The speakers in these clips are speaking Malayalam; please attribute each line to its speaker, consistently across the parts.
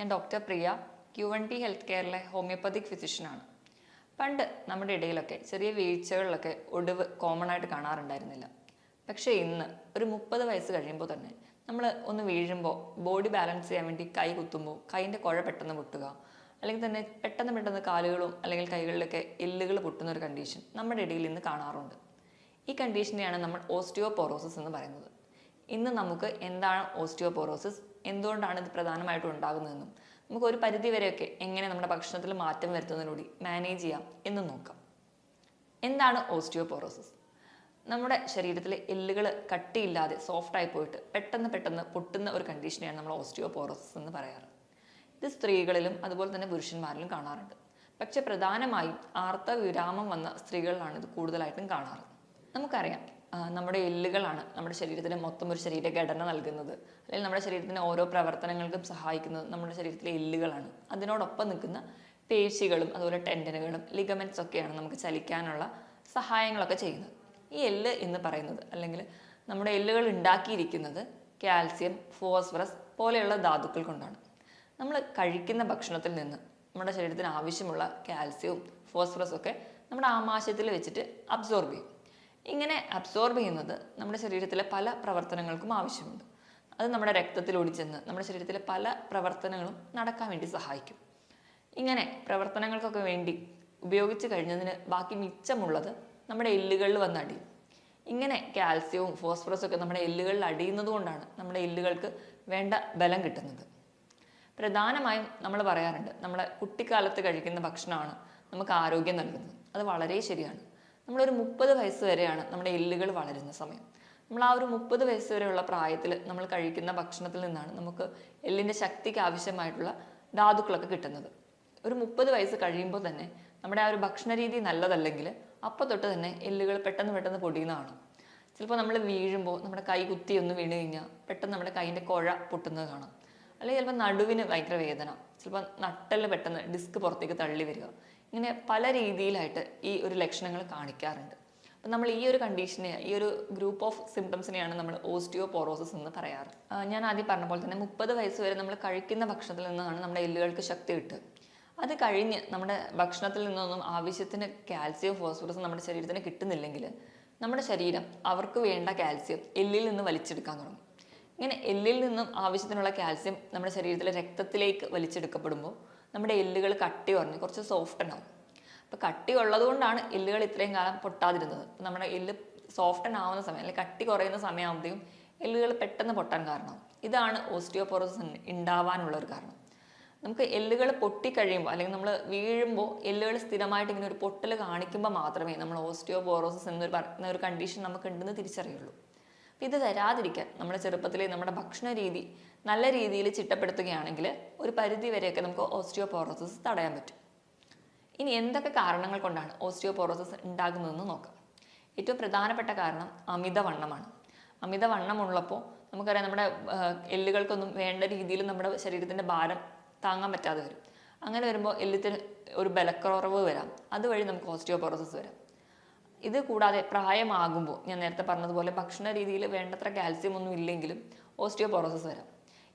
Speaker 1: ഞാൻ doctor Priya Q N T health കെയറിലെ homoeopathic ഫിസിഷ്യനാണ് പണ്ട് നമ്മുടെ ഇടയിലൊക്കെ ചെറിയ വീഴ്ചകളിലൊക്കെ ഒടിവ് കോമൺ ആയിട്ട് കാണാറുണ്ടായിരുന്നില്ല. പക്ഷേ ഇന്ന് ഒരു മുപ്പത് വയസ്സ് കഴിയുമ്പോൾ തന്നെ നമ്മൾ ഒന്ന് വീഴുമ്പോൾ ബോഡി ബാലൻസ് ചെയ്യാൻ വേണ്ടി കൈ കുത്തുമ്പോൾ കൈന്റെ കുഴ പെട്ടെന്ന് പൊട്ടുക അല്ലെങ്കിൽ തന്നെ പെട്ടെന്ന് പെട്ടെന്ന് കാലുകളും അല്ലെങ്കിൽ കൈകളിലൊക്കെ എല്ലുകൾ പൊട്ടുന്ന ഒരു കണ്ടീഷൻ നമ്മുടെ ഇടയിൽ ഇന്ന് കാണാറുണ്ട്. ഈ കണ്ടീഷനെയാണ് നമ്മൾ ഓസ്റ്റിയോപോറോസിസ് എന്ന് പറയുന്നത്. ഇന്ന് നമുക്ക് എന്താണ് ഓസ്റ്റിയോപോറോസിസ് എന്തുകൊണ്ടാണ് ഇത് പ്രധാനമായിട്ടും ഉണ്ടാകുന്നതെന്നും നമുക്ക് ഒരു പരിധിവരെയൊക്കെ എങ്ങനെ നമ്മുടെ ഭക്ഷണത്തിൽ മാറ്റം വരുത്തുന്നതിലൂടെ മാനേജ് ചെയ്യാം എന്ന് നോക്കാം. എന്താണ് ഓസ്റ്റിയോപോറോസിസ് നമ്മുടെ ശരീരത്തിലെ എല്ലുകൾ കട്ടിയില്ലാതെ സോഫ്റ്റ് ആയി പോയിട്ട് പെട്ടെന്ന് പെട്ടെന്ന് പൊട്ടുന്ന ഒരു കണ്ടീഷനെയാണ് നമ്മൾ ഓസ്റ്റിയോപോറോസിസ് എന്ന് പറയാറ്. ഇത് സ്ത്രീകളിലും അതുപോലെ തന്നെ പുരുഷന്മാരിലും കാണാറുണ്ട്. പക്ഷെ പ്രധാനമായും ആർത്തവ വിരാമം വന്ന സ്ത്രീകളിലാണ് ഇത് കൂടുതലായിട്ടും കാണാറ്. നമുക്കറിയാം നമ്മുടെ എല്ലുകളാണ് നമ്മുടെ ശരീരത്തിന് മൊത്തം ഒരു ശരീരഘടന നൽകുന്നത്. അല്ലെങ്കിൽ നമ്മുടെ ശരീരത്തിന് ഓരോ പ്രവർത്തനങ്ങൾക്കും സഹായിക്കുന്നത് നമ്മുടെ ശരീരത്തിലെ എല്ലുകളാണ്. അതിനോടൊപ്പം നിൽക്കുന്ന പേശികളും അതുപോലെ ടെൻഡനുകളും ലിഗമെന്റ്സ് ഒക്കെയാണ് നമുക്ക് ചലിക്കാനുള്ള സഹായങ്ങളൊക്കെ ചെയ്യുന്നത്. ഈ എല്ല് എന്ന് പറയുന്നത് അല്ലെങ്കിൽ നമ്മുടെ എല്ലുകൾ ഉണ്ടാക്കിയിരിക്കുന്നത് കാൽസ്യം ഫോസ്ഫറസ് പോലെയുള്ള ധാതുക്കൾ കൊണ്ടാണ്. നമ്മൾ കഴിക്കുന്ന ഭക്ഷണത്തിൽ നിന്ന് നമ്മുടെ ശരീരത്തിന് ആവശ്യമുള്ള കാൽസ്യവും ഫോസ്ഫറസും ഒക്കെ നമ്മുടെ ആമാശയത്തിൽ വെച്ചിട്ട് അബ്സോർബ് ചെയ്യും. ഇങ്ങനെ അബ്സോർബ് ചെയ്യുന്നത് നമ്മുടെ ശരീരത്തിലെ പല പ്രവർത്തനങ്ങൾക്കും ആവശ്യമുണ്ട്. അത് നമ്മുടെ രക്തത്തിൽ ഓടിച്ചെന്ന് നമ്മുടെ ശരീരത്തിലെ പല പ്രവർത്തനങ്ങളും നടക്കാൻ വേണ്ടി സഹായിക്കും. ഇങ്ങനെ പ്രവർത്തനങ്ങൾക്കൊക്കെ വേണ്ടി ഉപയോഗിച്ച് കഴിഞ്ഞതിന് ബാക്കി മിച്ചമുള്ളത് നമ്മുടെ എല്ലുകളിൽ വന്ന് അടിയും ഇങ്ങനെ കാൽസ്യവും ഫോസ്ഫറസും ഒക്കെ നമ്മുടെ എല്ലുകളിൽ അടിയുന്നത് കൊണ്ടാണ് നമ്മുടെ എല്ലുകൾക്ക് വേണ്ട ബലം കിട്ടുന്നത്. പ്രധാനമായും നമ്മൾ പറയാറുണ്ട് നമ്മളെ കുട്ടിക്കാലത്ത് കഴിക്കുന്ന ഭക്ഷണമാണ് നമുക്ക് ആരോഗ്യം നൽകുന്നത്. അത് വളരെ ശരിയാണ്. നമ്മളൊരു മുപ്പത് വയസ്സ് വരെയാണ് നമ്മുടെ എല്ലുകൾ വളരുന്ന സമയം. നമ്മൾ ആ ഒരു മുപ്പത് വയസ്സ് വരെയുള്ള പ്രായത്തിൽ നമ്മൾ കഴിക്കുന്ന ഭക്ഷണത്തിൽ നിന്നാണ് നമുക്ക് എല്ലിന്റെ ശക്തിക്ക് ആവശ്യമായിട്ടുള്ള ധാതുക്കളൊക്കെ കിട്ടുന്നത്. ഒരു മുപ്പത് വയസ്സ് കഴിയുമ്പോൾ തന്നെ നമ്മുടെ ആ ഒരു ഭക്ഷണ രീതി നല്ലതല്ലെങ്കിൽ അപ്പോൾ തൊട്ട് തന്നെ എല്ലുകൾ പെട്ടെന്ന് പെട്ടെന്ന് പൊടിയുന്നതാണ് ചിലപ്പോൾ നമ്മൾ വീഴുമ്പോൾ നമ്മുടെ കൈ കുത്തി ഒന്ന് വീണ് കഴിഞ്ഞാൽ പെട്ടെന്ന് നമ്മുടെ കൈയിന്റെ കുഴ പൊട്ടുന്നത് കാണാം. അല്ലെങ്കിൽ ചിലപ്പോൾ നടുവിന് ഭയങ്കര വേദന. ചിലപ്പോൾ നട്ടൽ പെട്ടെന്ന് ഡിസ്ക് പുറത്തേക്ക് തള്ളി വരിക. ഇങ്ങനെ പല രീതിയിലായിട്ട് ഈ ഒരു ലക്ഷണങ്ങൾ കാണിക്കാറുണ്ട്. അപ്പം നമ്മൾ ഈ ഒരു കണ്ടീഷനെ ഈ ഒരു ഗ്രൂപ്പ് ഓഫ് സിംറ്റംസിനെയാണ് നമ്മൾ ഓസ്റ്റിയോപോറോസിസ് എന്ന് പറയാറ്. ഞാൻ ആദ്യം പറഞ്ഞ പോലെ തന്നെ മുപ്പത് വയസ്സ് വരെ നമ്മൾ കഴിക്കുന്ന ഭക്ഷണത്തിൽ നിന്നാണ് നമ്മുടെ എല്ലുകൾക്ക് ശക്തി കിട്ടുക. അത് കഴിഞ്ഞ് നമ്മുടെ ഭക്ഷണത്തിൽ നിന്നൊന്നും ആവശ്യത്തിന് കാൽസ്യം ഫോസ്ഫറസ് നമ്മുടെ ശരീരത്തിന് കിട്ടുന്നില്ലെങ്കിൽ നമ്മുടെ ശരീരം അവർക്ക് വേണ്ട കാൽസ്യം എല്ലിൽ നിന്ന് വലിച്ചെടുക്കാൻ തുടങ്ങും. ഇങ്ങനെ എല്ലിൽ നിന്നും ആവശ്യത്തിനുള്ള കാൽസ്യം നമ്മുടെ ശരീരത്തിലെ രക്തത്തിലേക്ക് വലിച്ചെടുക്കപ്പെടുമ്പോൾ നമ്മുടെ എല്ലുകൾ കട്ടി കുറഞ്ഞ് കുറച്ച് സോഫ്റ്റ് ഉണ്ടാവും. അപ്പോൾ കട്ടി ഉള്ളതുകൊണ്ടാണ് എല്ലുകൾ ഇത്രയും കാലം പൊട്ടാതിരുന്നത്. നമ്മുടെ എല്ല് സോഫ്റ്റൻ ആവുന്ന സമയം അല്ലെങ്കിൽ കട്ടി കുറയുന്ന സമയമാകുമ്പോഴത്തേക്കും എല്ലുകൾ പെട്ടെന്ന് പൊട്ടാൻ കാരണം ഇതാണ് ഓസ്റ്റിയോപോറോസിസ് ഉണ്ടാവാനുള്ള ഒരു കാരണം. നമുക്ക് എല്ലുകൾ പൊട്ടിക്കഴിയുമ്പോൾ അല്ലെങ്കിൽ നമ്മൾ വീഴുമ്പോൾ എല്ലുകൾ സ്ഥിരമായിട്ട് ഇങ്ങനെ ഒരു പൊട്ടൽ കാണിക്കുമ്പോൾ മാത്രമേ നമ്മൾ ഓസ്റ്റിയോപോറോസിസ് എന്നൊരു പറയുന്ന ഒരു കണ്ടീഷൻ നമുക്ക് ഉണ്ടെന്ന് തിരിച്ചറിയുള്ളൂ. ഇത് തരാതിരിക്കാൻ നമ്മുടെ ചെറുപ്പത്തിലെ നമ്മുടെ ഭക്ഷണ രീതി നല്ല രീതിയിൽ ചിട്ടപ്പെടുത്തുകയാണെങ്കിൽ ഒരു പരിധി വരെയൊക്കെ നമുക്ക് ഓസ്റ്റിയോപോറോസിസ് തടയാൻ പറ്റും. ഇനി എന്തൊക്കെ കാരണങ്ങൾ കൊണ്ടാണ് ഓസ്റ്റിയോപോറോസിസ് ഉണ്ടാകുന്നതെന്ന് നോക്കാം. ഏറ്റവും പ്രധാനപ്പെട്ട കാരണം അമിതവണ്ണമാണ്. അമിതവണ്ണമുള്ളപ്പോൾ നമുക്കറിയാം നമ്മുടെ എല്ലുകൾക്കൊന്നും വേണ്ട രീതിയിൽ നമ്മുടെ ശരീരത്തിന്റെ ഭാരം താങ്ങാൻ പറ്റാതെ വരും. അങ്ങനെ വരുമ്പോൾ എല്ലുത്തിന് ഒരു ബലക്കുറവ് വരാം. അതുവഴി നമുക്ക് ഓസ്റ്റിയോപോറോസിസ് വരാം. ഇത് കൂടാതെ പ്രായമാകുമ്പോൾ ഞാൻ നേരത്തെ പറഞ്ഞതുപോലെ ഭക്ഷണ രീതിയിൽ വേണ്ടത്ര കാൽസ്യം ഒന്നും ഇല്ലെങ്കിലും ഓസ്റ്റിയോപോറോസിസ് വരാം.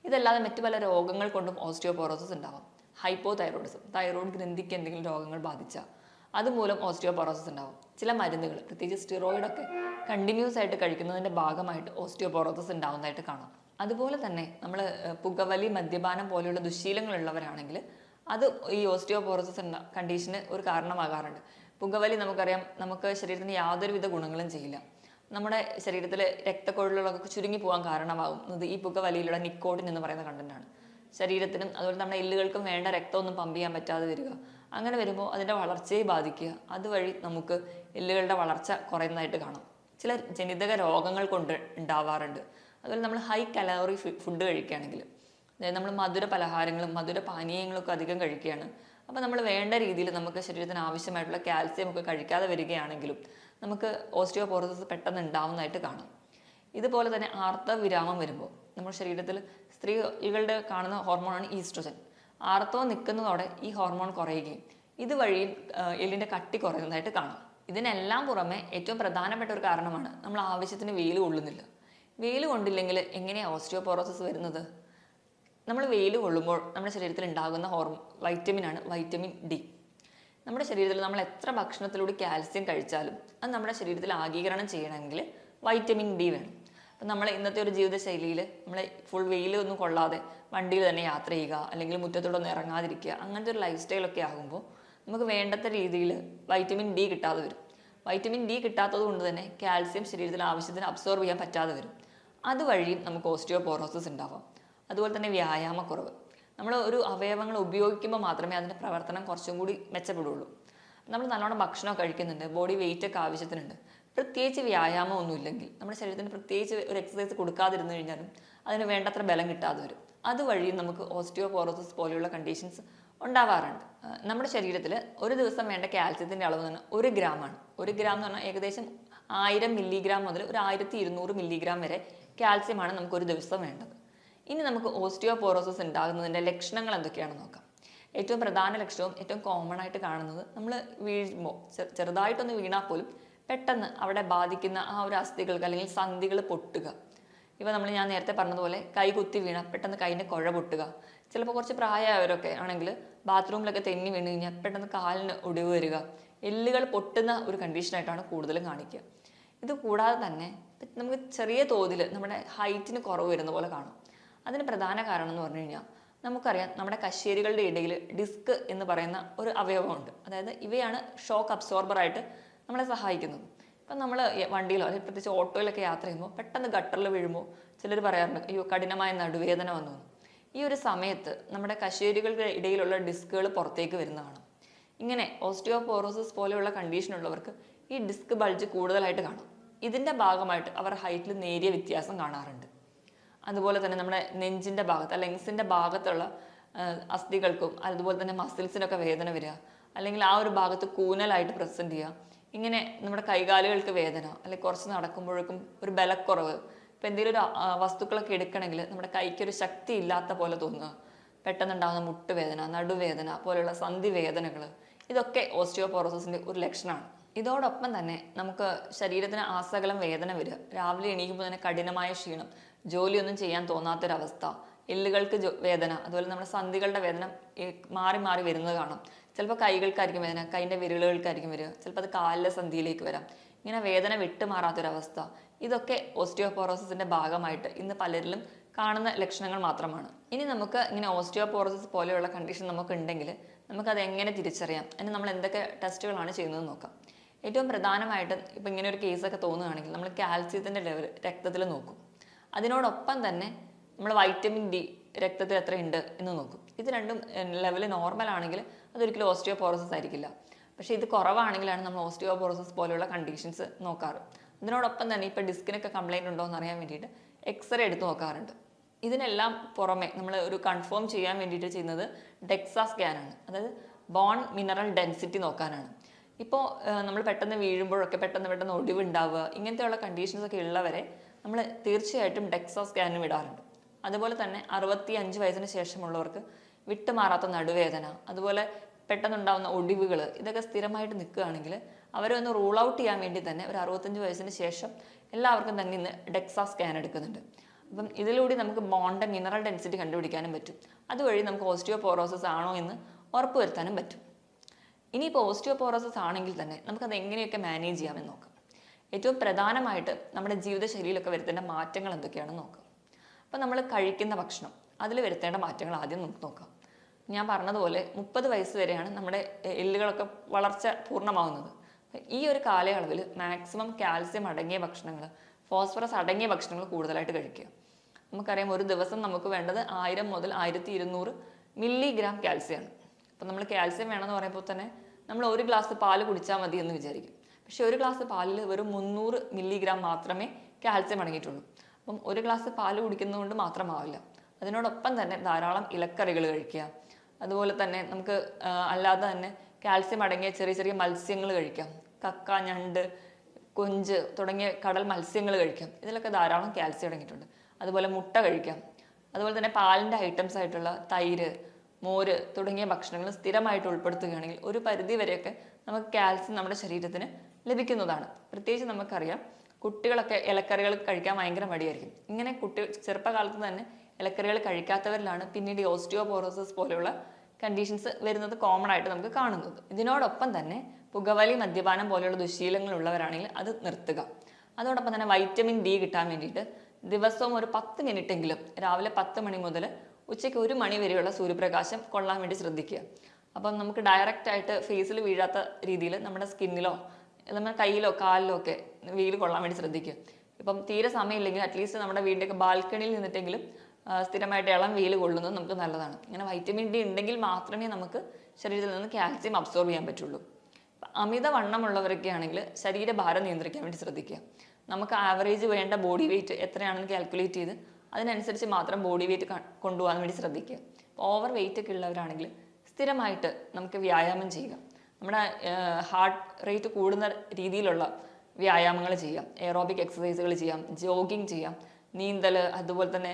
Speaker 1: ഇതല്ലാതെ മറ്റു പല രോഗങ്ങൾ കൊണ്ടും ഓസ്റ്റിയോപോറോസിസ് ഉണ്ടാവാം. ഹൈപ്പോ തൈറോയിഡിസം തൈറോയിഡ് ഗ്രന്ഥിക്ക് എന്തെങ്കിലും രോഗങ്ങൾ ബാധിച്ചാൽ അതുമൂലം ഓസ്റ്റിയോപോറോസിസ് ഉണ്ടാവും. ചില മരുന്നുകൾ പ്രത്യേകിച്ച് സ്റ്റിറോയിഡൊക്കെ കണ്ടിന്യൂസ് ആയിട്ട് കഴിക്കുന്നതിന്റെ ഭാഗമായിട്ട് ഓസ്റ്റിയോപോറോസിസ് ഉണ്ടാവുന്നതായിട്ട് കാണാം. അതുപോലെ തന്നെ നമ്മൾ പുകവലി മദ്യപാനം പോലെയുള്ള ദുശീലങ്ങളുള്ളവരാണെങ്കിൽ അത് ഈ ഓസ്റ്റിയോപോറോസിസ് കണ്ടീഷന് ഒരു കാരണമാകാറുണ്ട്. പുകവലി നമുക്കറിയാം നമുക്ക് ശരീരത്തിന് യാതൊരുവിധ ഗുണങ്ങളും ചെയ്യില്ല. നമ്മുടെ ശരീരത്തിലെ രക്തക്കൊഴലുകളൊക്കെ ചുരുങ്ങി പോകാൻ കാരണമാകുന്നത് ഈ പുകവലിയിലുള്ള നിക്കോട്ടിൻ എന്ന് പറയുന്ന കണ്ടന്റാണ് ശരീരത്തിനും അതുപോലെ നമ്മുടെ എല്ലുകൾക്കും വേണ്ട രക്തമൊന്നും പമ്പ് ചെയ്യാൻ പറ്റാതെ വരിക. അങ്ങനെ വരുമ്പോൾ അതിന്റെ വളർച്ചയെ ബാധിക്കുക. അതുവഴി നമുക്ക് എല്ലുകളുടെ വളർച്ച കുറയുന്നതായിട്ട് കാണാം. ചില ജനിതക രോഗങ്ങൾ കൊണ്ട് ഉണ്ടാവാറുണ്ട്. അതുപോലെ നമ്മൾ ഹൈ കലോറി ഫുഡ് കഴിക്കുകയാണെങ്കിൽ അതായത് നമ്മൾ മധുര പലഹാരങ്ങളും മധുര പാനീയങ്ങളൊക്കെ അധികം കഴിക്കുകയാണ്. അപ്പോൾ നമ്മൾ വേണ്ട രീതിയിൽ നമുക്ക് ശരീരത്തിന് ആവശ്യമായിട്ടുള്ള കാൽസ്യം ഒക്കെ കഴിക്കാതെ വരികയാണെങ്കിലും നമുക്ക് ഓസ്റ്റിയോപോറോസിസ് പെട്ടെന്ന് ഉണ്ടാവുന്നതായിട്ട് കാണാം. ഇതുപോലെ തന്നെ ആർത്തവ വിരാമം വരുമ്പോൾ നമ്മുടെ ശരീരത്തിൽ സ്ത്രീകളുടെ കാണുന്ന ഹോർമോണാണ് ഈസ്ട്രോജൻ ആർത്തവം നിൽക്കുന്നതോടെ ഈ ഹോർമോൺ കുറയുകയും ഇതുവഴി എല്ലിന്റെ കട്ടി കുറയുന്നതായിട്ട് കാണാം. ഇതിനെല്ലാം പുറമെ ഏറ്റവും പ്രധാനപ്പെട്ട ഒരു കാരണമാണ് നമ്മൾ ആവശ്യത്തിന് വെയിൽ കൊള്ളുന്നില്ല. വെയിൽ കൊണ്ടില്ലെങ്കിൽ എങ്ങനെയാണ് ഓസ്റ്റിയോപോറോസിസ് വരുന്നത്? നമ്മൾ വെയിൽ കൊള്ളുമ്പോൾ നമ്മുടെ ശരീരത്തിൽ ഉണ്ടാകുന്ന ഹോർമോൺ വൈറ്റമിനാണ് വൈറ്റമിൻ ഡി. നമ്മുടെ ശരീരത്തിൽ നമ്മൾ എത്ര ഭക്ഷണത്തിലൂടെ കാൽസ്യം കഴിച്ചാലും അത് നമ്മുടെ ശരീരത്തിൽ ആഗീകരണം ചെയ്യണമെങ്കിൽ വൈറ്റമിൻ ഡി വേണം. അപ്പം നമ്മൾ ഇന്നത്തെ ഒരു ജീവിതശൈലിയിൽ നമ്മൾ ഫുൾ വെയിൽ ഒന്നും കൊള്ളാതെ വണ്ടിയിൽ തന്നെ യാത്ര ചെയ്യുക അല്ലെങ്കിൽ മുറ്റത്തോടൊന്നും ഇറങ്ങാതിരിക്കുക അങ്ങനത്തെ ഒരു ലൈഫ് സ്റ്റൈലൊക്കെ ആകുമ്പോൾ നമുക്ക് വേണ്ടത്ര രീതിയിൽ വൈറ്റമിൻ ഡി കിട്ടാതെ വരും. വൈറ്റമിൻ ഡി കിട്ടാത്തത് കൊണ്ട് തന്നെ കാൽസ്യം ശരീരത്തിൽ ആവശ്യത്തിന് അബ്സോർബ് ചെയ്യാൻ പറ്റാതെ വരും. അതുവഴിയും നമുക്ക് ഓസ്റ്റിയോപോറോസിസ് ഉണ്ടാവാം. അതുപോലെ തന്നെ വ്യായാമക്കുറവ്. നമ്മൾ ഒരു അവയവങ്ങൾ ഉപയോഗിക്കുമ്പോൾ മാത്രമേ അതിന്റെ പ്രവർത്തനം കുറച്ചും കൂടി മെച്ചപ്പെടുള്ളൂ. നമ്മൾ നല്ലോണം ഭക്ഷണം കഴിക്കുന്നുണ്ട് ബോഡി വെയിറ്റ് ഒക്കെ ആവശ്യത്തിനുണ്ട്. പ്രത്യേകിച്ച് വ്യായാമം ഒന്നും ഇല്ലെങ്കിൽ നമ്മുടെ ശരീരത്തിന് പ്രത്യേകിച്ച് ഒരു എക്സസൈസ് കൊടുക്കാതിരുന്നു കഴിഞ്ഞാലും അതിന് വേണ്ടത്ര ബലം കിട്ടാതെ വരും. അതുവഴി നമുക്ക് ഓസ്റ്റിയോപോറോസിസ് പോലെയുള്ള കണ്ടീഷൻസ് ഉണ്ടാവാറുണ്ട്. നമ്മുടെ ശരീരത്തിൽ ഒരു ദിവസം വേണ്ട കാൽസ്യത്തിന്റെ അളവ് എന്ന് പറഞ്ഞാൽ ഒരു ഗ്രാമാണ് ഒരു ഗ്രാം എന്ന് പറഞ്ഞാൽ ഏകദേശം ആയിരം മില്ലിഗ്രാം മുതൽ ഒരു ആയിരത്തി ഇരുന്നൂറ് മില്ലിഗ്രാം വരെ കാൽസ്യമാണ് നമുക്കൊരു ദിവസം വേണ്ടത്. ഇനി നമുക്ക് ഓസ്റ്റിയോപോറോസിസ് ഉണ്ടാകുന്നതിന്റെ ലക്ഷണങ്ങൾ എന്തൊക്കെയാണെന്ന് നോക്കാം. ഏറ്റവും പ്രധാന ലക്ഷണവും ഏറ്റവും കോമൺ ആയിട്ട് കാണുന്നത് നമ്മൾ വീഴുമ്പോൾ ചെറുതായിട്ടൊന്ന് വീണാൽ പോലും പെട്ടെന്ന് അവിടെ ബാധിക്കുന്ന ആ ഒരു അസ്ഥികൾക്ക് അല്ലെങ്കിൽ സന്ധികൾ പൊട്ടുക. ഇവ നമ്മൾ ഞാൻ നേരത്തെ പറഞ്ഞതുപോലെ കൈ കുത്തി വീണ പെട്ടെന്ന് കൈയിന്റെ കുഴ പൊട്ടുക. ചിലപ്പോൾ കുറച്ച് പ്രായമായവരൊക്കെ ആണെങ്കിൽ ബാത്റൂമിലൊക്കെ തെന്നി വീണ് കഴിഞ്ഞാൽ പെട്ടെന്ന് കാലിന് ഒടിവ് വരിക. എല്ലുകൾ പൊട്ടുന്ന ഒരു കണ്ടീഷനായിട്ടാണ് കൂടുതലും കാണിക്കുക. ഇത് കൂടാതെ തന്നെ നമുക്ക് ചെറിയ തോതിൽ നമ്മുടെ ഹൈറ്റിന് കുറവ് വരുന്ന പോലെ കാണും. അതിന് പ്രധാന കാരണം എന്ന് പറഞ്ഞു കഴിഞ്ഞാൽ നമുക്കറിയാം നമ്മുടെ കശേരികളുടെ ഇടയിൽ ഡിസ്ക് എന്ന് പറയുന്ന ഒരു അവയവമുണ്ട്. അതായത് ഇവയാണ് ഷോക്ക് അബ്സോർബറായിട്ട് നമ്മളെ സഹായിക്കുന്നത്. ഇപ്പം നമ്മൾ വണ്ടിയിലോ അല്ലെങ്കിൽ പ്രത്യേകിച്ച് ഓട്ടോയിലൊക്കെ യാത്ര ചെയ്യുമ്പോൾ പെട്ടെന്ന് ഗട്ടറിൽ വീഴുമ്പോൾ ചിലർ പറയാറുണ്ട് അയ്യോ കഠിനമായ നടുവേദന വന്നു ഈ ഒരു സമയത്ത് നമ്മുടെ കശേരികളുടെ ഇടയിലുള്ള ഡിസ്കുകൾ പുറത്തേക്ക് വരുന്നതാണ് ഇങ്ങനെ ഓസ്റ്റിയോപോറോസിസ് പോലെയുള്ള കണ്ടീഷനുള്ളവർക്ക് ഈ ഡിസ്ക് ബൾജ് കൂടുതലായിട്ട് കാണും. ഇതിന്റെ ഭാഗമായിട്ട് അവർ ഹൈറ്റിൽ നേരിയ വ്യത്യാസം കാണാറുണ്ട്. അതുപോലെ തന്നെ നമ്മുടെ നെഞ്ചിന്റെ ഭാഗത്ത് ലെങ്സിന്റെ ഭാഗത്തുള്ള അസ്ഥികൾക്കും അതുപോലെ തന്നെ മസിൽസിനൊക്കെ വേദന വരിക അല്ലെങ്കിൽ ആ ഒരു ഭാഗത്ത് കൂനലായിട്ട് പ്രസന്റ് ചെയ്യുക. ഇങ്ങനെ നമ്മുടെ കൈകാലുകൾക്ക് വേദന അല്ലെങ്കിൽ കുറച്ച് നടക്കുമ്പോഴേക്കും ഒരു ബലക്കുറവ് ഇപ്പം എന്തെങ്കിലും ഒരു വസ്തുക്കളൊക്കെ എടുക്കണമെങ്കിൽ നമ്മുടെ കൈക്കൊരു ശക്തി ഇല്ലാത്ത പോലെ തോന്നുക. പെട്ടെന്നുണ്ടാകുന്ന മുട്ടുവേദന നടുവേദന പോലെയുള്ള സന്ധി വേദനകൾ ഇതൊക്കെ ഓസ്റ്റിയോപോറോസിന്റെ ഒരു ലക്ഷണമാണ്. ഇതോടൊപ്പം തന്നെ നമുക്ക് ശരീരത്തിന് ആസകലം വേദന വരിക. രാവിലെ എണീക്കുമ്പോൾ തന്നെ കഠിനമായ ക്ഷീണം ജോലിയൊന്നും ചെയ്യാൻ തോന്നാത്തൊരവസ്ഥ. എല്ലുകൾക്ക് വേദന അതുപോലെ നമ്മുടെ സന്ധികളുടെ വേദന മാറി മാറി വരുന്നത് കാണാം. ചിലപ്പോൾ കൈകൾക്കായിരിക്കും വേദന കൈന്റെ വിരലുകൾക്കായിരിക്കും വരിക ചിലപ്പോൾ അത് കാലിലെ സന്ധിയിലേക്ക് വരാം. ഇങ്ങനെ വേദന വിട്ടുമാറാത്തൊരവസ്ഥ. ഇതൊക്കെ ഓസ്റ്റിയോപോറോസിന്റെ ഭാഗമായിട്ട് ഇന്ന് പലരിലും കാണുന്ന ലക്ഷണങ്ങൾ മാത്രമാണ്. ഇനി നമുക്ക് ഇങ്ങനെ ഓസ്റ്റിയോപോറോസിസ് പോലെയുള്ള കണ്ടീഷൻ നമുക്ക് ഉണ്ടെങ്കിൽ നമുക്കത് എങ്ങനെ തിരിച്ചറിയാം? അതിന് നമ്മൾ എന്തൊക്കെ ടെസ്റ്റുകളാണ് ചെയ്യുന്നത് നോക്കാം. ഏറ്റവും പ്രധാനമായിട്ട് ഇപ്പം ഇങ്ങനെ ഒരു കേസൊക്കെ തോന്നുകയാണെങ്കിൽ നമ്മൾ കാൽസ്യത്തിന്റെ ലെവൽ രക്തത്തിൽ നോക്കും. അതിനോടൊപ്പം തന്നെ നമ്മൾ വൈറ്റമിൻ ഡി രക്തത്തിൽ എത്ര ഉണ്ട് എന്ന് നോക്കും. ഇത് രണ്ടും ലെവൽ നോർമൽ ആണെങ്കിൽ അതൊരിക്കലും ഓസ്റ്റിയോപോറോസിസ് ആയിരിക്കില്ല. പക്ഷേ ഇത് കുറവാണെങ്കിലാണ് നമ്മൾ ഓസ്റ്റിയോപോറോസിസ് പോലെയുള്ള കണ്ടീഷൻസ് നോക്കാറ്. അതിനോടൊപ്പം തന്നെ ഇപ്പോൾ ഡിസ്കിനൊക്കെ കംപ്ലൈന്റ് ഉണ്ടോ എന്ന് അറിയാൻ വേണ്ടിയിട്ട് എക്സ്റേ എടുത്ത് നോക്കാറുണ്ട്. ഇതിനെല്ലാം പുറമെ നമ്മൾ ഒരു കൺഫേം ചെയ്യാൻ വേണ്ടിയിട്ട് ചെയ്യുന്നത് ഡെക്സാ സ്കാനാണ് അതായത് ബോൺ മിനറൽ ഡെൻസിറ്റി നോക്കാനാണ്. ഇപ്പോൾ നമ്മൾ പെട്ടെന്ന് വീഴുമ്പോഴൊക്കെ പെട്ടെന്ന് പെട്ടെന്ന് ഒടിവുണ്ടാവുക ഇങ്ങനത്തെയുള്ള കണ്ടീഷൻസ് ഒക്കെ ഉള്ളവരെ നമ്മൾ തീർച്ചയായിട്ടും ഡെക്സോ സ്കാനും ഇടാറുണ്ട്. അതുപോലെ തന്നെ അറുപത്തി അഞ്ച് വയസ്സിന് ശേഷമുള്ളവർക്ക് വിട്ടുമാറാത്ത നടുവേദന അതുപോലെ പെട്ടെന്നുണ്ടാകുന്ന ഒടിവുകൾ ഇതൊക്കെ സ്ഥിരമായിട്ട് നിൽക്കുകയാണെങ്കിൽ അവരെ ഒന്ന് റൂൾ ഔട്ട് ചെയ്യാൻ വേണ്ടി തന്നെ ഒരു അറുപത്തഞ്ച് വയസ്സിന് ശേഷം എല്ലാവർക്കും തന്നെ ഇന്ന് ഡെക്സാ സ്കാൻ എടുക്കുന്നുണ്ട്. അപ്പം ഇതിലൂടെ നമുക്ക് ബോണ്ട് മിനറൽ ഡെൻസിറ്റി കണ്ടുപിടിക്കാനും പറ്റും. അതുവഴി നമുക്ക് ഓസ്റ്റിയോ ഓസ്റ്റിയോപോറോസിസ് ആണോ എന്ന് ഉറപ്പുവരുത്താനും പറ്റും. ഇനിയിപ്പോൾ ഓസ്റ്റിയോപോറോസിസ് ആണെങ്കിൽ തന്നെ നമുക്കത് എങ്ങനെയൊക്കെ മാനേജ് ചെയ്യാമെന്ന് നോക്കാം. ഏറ്റവും പ്രധാനമായിട്ട് നമ്മുടെ ജീവിതശൈലിയിലൊക്കെ വരുത്തേണ്ട മാറ്റങ്ങൾ എന്തൊക്കെയാണെന്ന് നോക്കാം. അപ്പോൾ നമ്മൾ കഴിക്കുന്ന ഭക്ഷണം അതിൽ വരുത്തേണ്ട മാറ്റങ്ങൾ ആദ്യം നമുക്ക് നോക്കാം. ഞാൻ പറഞ്ഞതുപോലെ മുപ്പത് വയസ്സ് വരെയാണ് നമ്മുടെ എല്ലുകളൊക്കെ വളർച്ച പൂർണമാവുന്നത്. ഈ ഒരു കാലയളവിൽ മാക്സിമം കാൽസ്യം അടങ്ങിയ ഭക്ഷണങ്ങൾ ഫോസ്ഫറസ് അടങ്ങിയ ഭക്ഷണങ്ങൾ കൂടുതലായിട്ട് കഴിക്കുക. നമുക്കറിയാം ഒരു ദിവസം നമുക്ക് വേണ്ടത് ആയിരം മുതൽ ആയിരത്തി ഇരുന്നൂറ് മില്ലിഗ്രാം കാൽസ്യമാണ്. അപ്പം നമ്മൾ കാൽസ്യം വേണമെന്ന് പറയുമ്പോൾ തന്നെ നമ്മൾ ഒരു ഗ്ലാസ് പാൽ കുടിച്ചാൽ മതി എന്ന് വിചാരിക്കും. പക്ഷെ ഒരു ഗ്ലാസ് പാലിൽ വെറും മുന്നൂറ് മില്ലിഗ്രാം മാത്രമേ കാൽസ്യം അടങ്ങിയിട്ടുള്ളൂ. അപ്പം ഒരു ഗ്ലാസ് പാൽ കുടിക്കുന്നതുകൊണ്ട് മാത്രമാവില്ല. അതിനോടൊപ്പം തന്നെ ധാരാളം ഇലക്കറികൾ കഴിക്കുക. അതുപോലെ തന്നെ നമുക്ക് അല്ലാതെ തന്നെ കാൽസ്യം അടങ്ങിയ ചെറിയ ചെറിയ മത്സ്യങ്ങൾ കഴിക്കാം. കക്ക ഞണ്ട് കൊഞ്ച് തുടങ്ങിയ കടൽ മത്സ്യങ്ങൾ കഴിക്കാം. ഇതിലൊക്കെ ധാരാളം കാൽസ്യം അടങ്ങിയിട്ടുണ്ട്. അതുപോലെ മുട്ട കഴിക്കാം. അതുപോലെ തന്നെ പാലിന്റെ ഐറ്റംസ് ആയിട്ടുള്ള തൈര് മോര് തുടങ്ങിയ ഭക്ഷണങ്ങൾ സ്ഥിരമായിട്ട് ഉൾപ്പെടുത്തുകയാണെങ്കിൽ ഒരു പരിധി വരെയൊക്കെ നമുക്ക് കാൽസ്യം നമ്മുടെ ശരീരത്തിന് ലഭിക്കുന്നതാണ്. പ്രത്യേകിച്ച് നമുക്കറിയാം കുട്ടികളൊക്കെ ഇലക്കറികൾ കഴിക്കാൻ ഭയങ്കര മടിയായിരിക്കും. ഇങ്ങനെ കുട്ടി ചെറുപ്പകാലത്ത് തന്നെ ഇലക്കറികൾ കഴിക്കാത്തവരിലാണ് പിന്നീട് ഓസ്റ്റിയോപോറോസിസ് പോലെയുള്ള കണ്ടീഷൻസ് വരുന്നത് കോമൺ ആയിട്ട് നമുക്ക് കാണുന്നത്. ഇതിനോടൊപ്പം തന്നെ പുകവലി മദ്യപാനം പോലെയുള്ള ദുശീലങ്ങളുള്ളവരാണെങ്കിൽ അത് നിർത്തുക. അതോടൊപ്പം തന്നെ വൈറ്റമിൻ ഡി കിട്ടാൻ വേണ്ടിയിട്ട് ദിവസവും ഒരു പത്ത് മിനിറ്റ് എങ്കിലും രാവിലെ പത്ത് മണി മുതൽ ഉച്ചയ്ക്ക് ഒരു മണി വരെയുള്ള സൂര്യപ്രകാശം കൊള്ളാൻ വേണ്ടി ശ്രദ്ധിക്കുക. അപ്പം നമുക്ക് ഡയറക്റ്റ് ആയിട്ട് ഫേസിൽ വീഴാത്ത രീതിയിൽ നമ്മുടെ സ്കിന്നിലോ നമ്മുടെ കയ്യിലോ കാലിലോ ഒക്കെ വെയിൽ കൊള്ളാൻ വേണ്ടി ശ്രദ്ധിക്കുക ഇപ്പം തീരെ സമയമില്ലെങ്കിൽ അറ്റ്ലീസ്റ്റ് നമ്മുടെ വീടിന്റെയൊക്കെ ബാൽക്കണിയിൽ നിന്നിട്ടെങ്കിലും സ്ഥിരമായിട്ട് ഇളം വെയിൽ കൊള്ളുന്നത് നമുക്ക് നല്ലതാണ്. ഇങ്ങനെ വൈറ്റമിൻ ഡി ഉണ്ടെങ്കിൽ മാത്രമേ നമുക്ക് ശരീരത്തിൽ നിന്ന് കാൽസ്യം അബ്സോർബ് ചെയ്യാൻ പറ്റുള്ളൂ. അമിത വണ്ണമുള്ളവരൊക്കെ ആണെങ്കിൽ ശരീരഭാരം നിയന്ത്രിക്കാൻ വേണ്ടി ശ്രദ്ധിക്കുക. നമുക്ക് ആവറേജ് വേണ്ട ബോഡി വെയിറ്റ് എത്രയാണെന്ന് കാൽക്കുലേറ്റ് ചെയ്ത് അതിനനുസരിച്ച് മാത്രം ബോഡി വെയിറ്റ് കൊണ്ടുപോകാൻ വേണ്ടി ശ്രദ്ധിക്കുക. ഓവർ വെയിറ്റ് ഒക്കെ ഉള്ളവരാണെങ്കിൽ സ്ഥിരമായിട്ട് നമുക്ക് വ്യായാമം ചെയ്യുക. നമ്മുടെ ഹാർട്ട് റേറ്റ് കൂടുന്ന രീതിയിലുള്ള വ്യായാമങ്ങൾ ചെയ്യാം. എയറോബിക് എക്സസൈസുകൾ ചെയ്യാം. ജോഗിങ് ചെയ്യാം. നീന്തൽ അതുപോലെ തന്നെ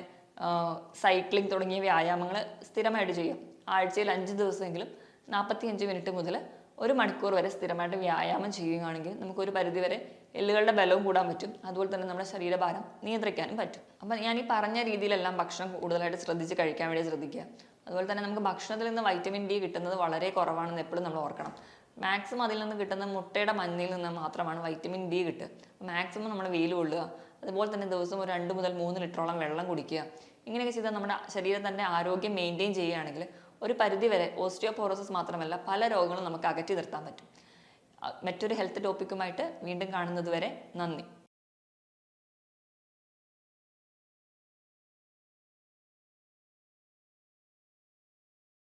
Speaker 1: സൈക്ലിംഗ് തുടങ്ങിയ വ്യായാമങ്ങൾ സ്ഥിരമായിട്ട് ചെയ്യാം. ആഴ്ചയിൽ അഞ്ച് ദിവസമെങ്കിലും നാൽപ്പത്തി അഞ്ച് മിനിറ്റ് മുതൽ ഒരു മണിക്കൂർ വരെ സ്ഥിരമായിട്ട് വ്യായാമം ചെയ്യുകയാണെങ്കിൽ നമുക്കൊരു പരിധിവരെ എല്ലുകളുടെ ബലവും കൂടാൻ പറ്റും. അതുപോലെ തന്നെ നമ്മുടെ ശരീരഭാരം നിയന്ത്രിക്കാനും പറ്റും. അപ്പം ഞാൻ ഈ പറഞ്ഞ രീതിയിലെല്ലാം ഭക്ഷണം കൂടുതലായിട്ട് ശ്രദ്ധിച്ച് കഴിക്കാൻ വേണ്ടി ശ്രദ്ധിക്കുക. അതുപോലെ തന്നെ നമുക്ക് ഭക്ഷണത്തിൽ നിന്ന് വൈറ്റമിൻ ഡി കിട്ടുന്നത് വളരെ കുറവാണെന്ന് എപ്പോഴും നമ്മൾ ഓർക്കണം. മാക്സിമം അതിൽ നിന്ന് കിട്ടുന്ന മുട്ടയുടെ മഞ്ഞയിൽ നിന്ന് മാത്രമാണ് വൈറ്റമിൻ ഡി കിട്ടുക. മാക്സിമം നമ്മൾ വെയിൽ കൊള്ളുക. അതുപോലെ തന്നെ ദിവസം ഒരു രണ്ട് മുതൽ മൂന്ന് ലിറ്ററോളം വെള്ളം കുടിക്കുക. ഇങ്ങനെയൊക്കെ ചെയ്താൽ നമ്മുടെ ശരീരം തന്നെ ആരോഗ്യം മെയിന്റെയിൻ ചെയ്യുകയാണെങ്കിൽ ഒരു പരിധി വരെ ഓസ്റ്റിയോപോറോസിസ് മാത്രമല്ല പല രോഗങ്ങളും നമുക്ക് അകറ്റി നിർത്താൻ പറ്റും. മറ്റൊരു ഹെൽത്ത് ടോപ്പിക്കുമായിട്ട് വീണ്ടും കാണുന്നത് വരെ നന്ദി.